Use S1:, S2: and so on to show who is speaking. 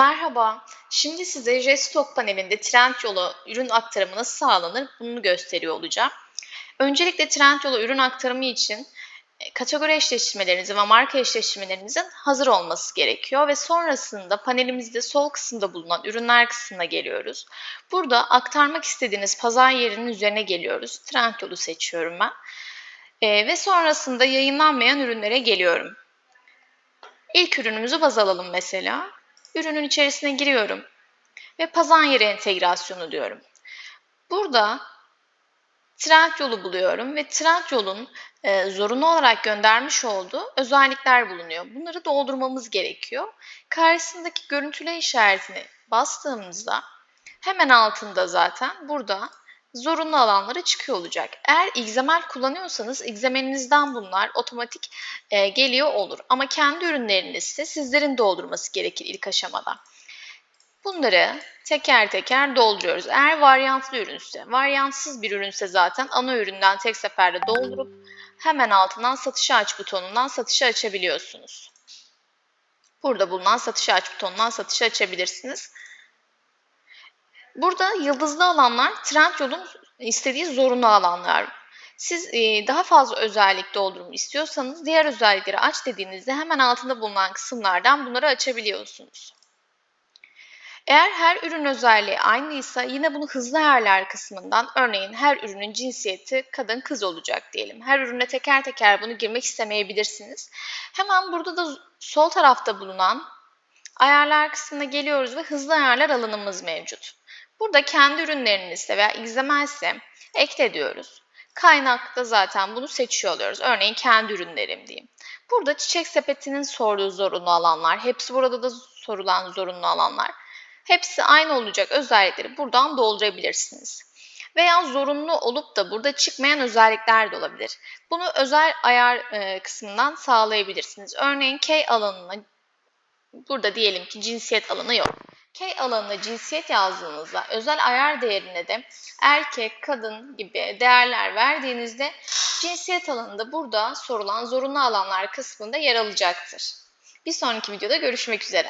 S1: Merhaba. Şimdi size JSTOK panelinde Trendyol'a ürün aktarımı nasıl sağlanır bunu gösteriyor olacağım. Öncelikle Trendyol'a ürün aktarımı için e, kategori eşleştirmelerinizin ve marka eşleştirmelerinizin hazır olması gerekiyor ve sonrasında panelimizde sol kısımda bulunan ürünler kısmına geliyoruz. Burada aktarmak istediğiniz pazar yerinin üzerine geliyoruz. Trendyol'u seçiyorum ben. E, ve sonrasında yayınlanmayan ürünlere geliyorum. İlk ürünümüzü baz alalım mesela. Ürünün içerisine giriyorum ve pazar yeri entegrasyonu diyorum. Burada Trendyol'u buluyorum ve Trendyol'un e, zorunlu olarak göndermiş olduğu özellikler bulunuyor. Bunları doldurmamız gerekiyor. Karşısındaki görüntüle işaretini bastığımızda hemen altında zaten burada zorunlu alanları çıkıyor olacak. Eğer XML kullanıyorsanız XML'inizden bunlar otomatik e, geliyor olur. Ama kendi ürünlerinizse sizlerin doldurması gerekir ilk aşamada. Bunları teker teker dolduruyoruz. Eğer varyantlı ürünse, varyantsız bir ürünse zaten ana üründen tek seferde doldurup hemen altından satışa aç butonundan satışa açabiliyorsunuz. Burada bulunan satışa aç butonundan satışa açabilirsiniz. Burada yıldızlı alanlar Trendyol'un istediği zorunlu alanlar. Siz e, daha fazla özellik doldurumu istiyorsanız diğer özellikleri aç dediğinizde hemen altında bulunan kısımlardan bunları açabiliyorsunuz. Eğer her ürün özelliği aynıysa yine bunu hızlı ayarlar kısmından örneğin her ürünün cinsiyeti kadın kız olacak diyelim. Her ürüne teker teker bunu girmek istemeyebilirsiniz. Hemen burada da sol tarafta bulunan ayarlar kısmına geliyoruz ve hızlı ayarlar alanımız mevcut. Burada kendi ürünlerinizde veya XML'se ekle diyoruz. Kaynakta zaten bunu seçiyor oluyoruz. Örneğin kendi ürünlerim diyeyim. Burada çiçek sepetinin sorduğu zorunlu alanlar, hepsi burada da sorulan zorunlu alanlar. Hepsi aynı olacak özellikleri buradan doldurabilirsiniz. Veya zorunlu olup da burada çıkmayan özellikler de olabilir. Bunu özel ayar e, kısmından sağlayabilirsiniz. Örneğin K alanına burada diyelim ki cinsiyet alanı yok. K alanına cinsiyet yazdığınızda özel ayar değerine de erkek, kadın gibi değerler verdiğinizde cinsiyet alanında burada sorulan zorunlu alanlar kısmında yer alacaktır. Bir sonraki videoda görüşmek üzere.